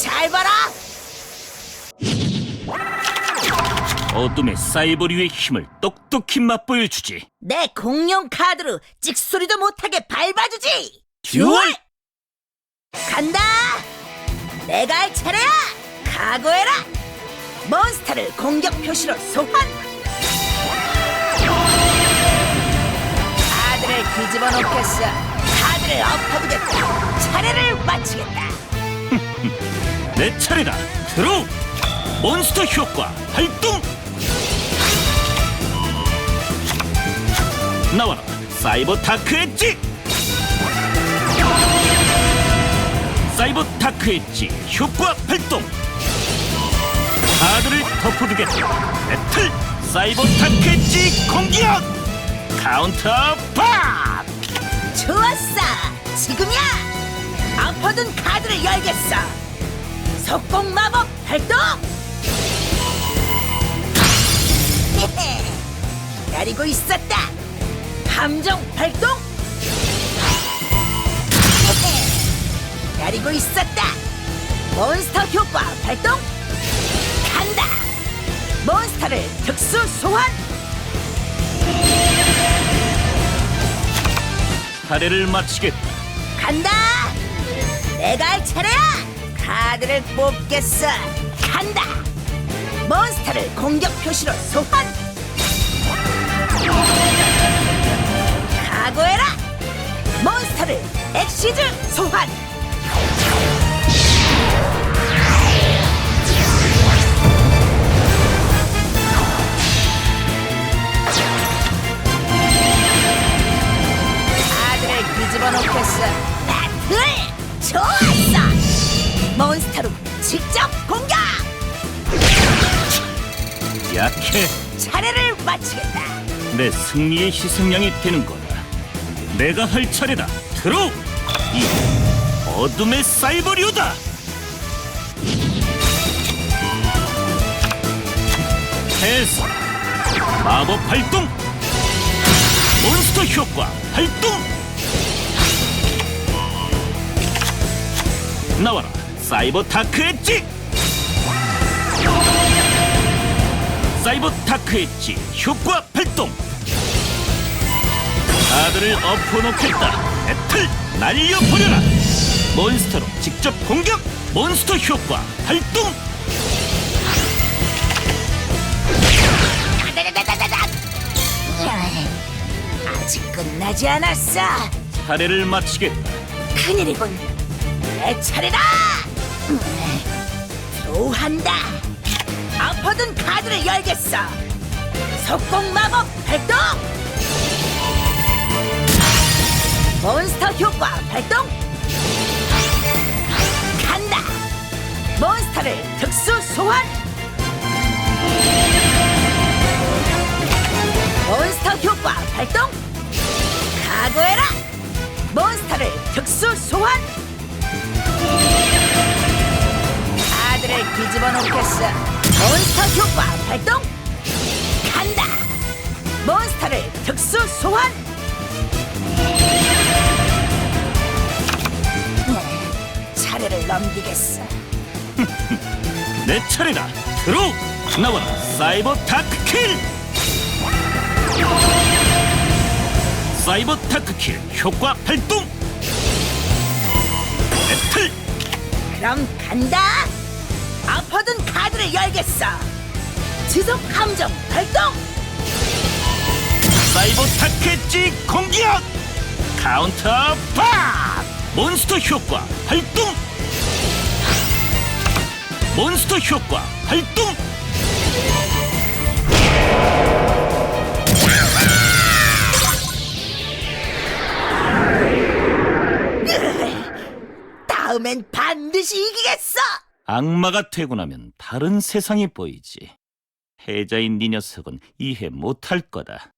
해봐라! 어둠의 사이버류의 힘을 똑똑히 맛보여 주지. 내 공룡 카드로 찍소리도 못하게 밟아주지! 듀얼! 간다! 내가 할 차례야! 각오해라! 몬스터를 공격 표시로 소환! 카드를 뒤집어 놓겠어. 카드를 엎어두겠다. 차례를 마치겠다. 내 차례다. 드로우! 몬스터 효과 발동! 나와라. 사이버 다크 엣지! 사이버 다크 엣지 효과 발동! 카드를 덮어두겠다. 배틀! 사이버 다크 엣지 공격! 카운터 팍! 좋았어! 지금이야! 엎어둔 카드를 열겠어! 속공 마법 발동! 기다리고 있었다! 함정 발동! 기다리고 있었다! 몬스터 효과 발동! 간다! 몬스터를 특수 소환! 차례를 마치겠다. 간다! 내가 할 차례야! 카드를 뽑겠어! 간다! 몬스터를 공격 표시로 소환! 각오해라! 몬스터를 엑시즈 소환! 카드를 뒤집어 놓겠어. 약해. 차례를 마치겠다. 내 승리의 희생양이 되는 거다. 내가 할 차례다. 들어! 이 어둠의 사이버류다. 해서 마법 발동. 몬스터 효과 발동. 나와라. 사이버 다크 엣지. 사이버 다크 엣지 효과 발동. 카드를 엎어놓겠다. 배틀 날려버려라. 몬스터로 직접 공격. 몬스터 효과 발동. 아직 끝나지 않았어. 차례를 마치겠다. 큰일이군. 내 차례다. 들어한다. 엎어둔 카드를 열겠어. 속공 마법 발동. 몬스터 효과 발동. 간다. 몬스터를 특수 소환. 몬스터 효과 발동. 각오해라. 몬스터를 특수 소환. 카드를 뒤집어 놓겠어. 몬스터 효과 발동. 간다. 몬스터를 특수 소환. 네, 차례를 넘기겠어. 내 차례다. 들어! 나와라. 사이버 다크킬. 사이버 다크킬 효과 발동. 배틀 그럼 간다. 엎어둔 열겠어. 지속 함정 발동. 사이버 타켓지 공격! 카운터 팍! 몬스터 효과 발동! 몬스터 효과 발동! 다음엔 반드시 이기겠어. 악마가 되고 나면 다른 세상이 보이지. 패자인 네 녀석은 이해 못할 거다.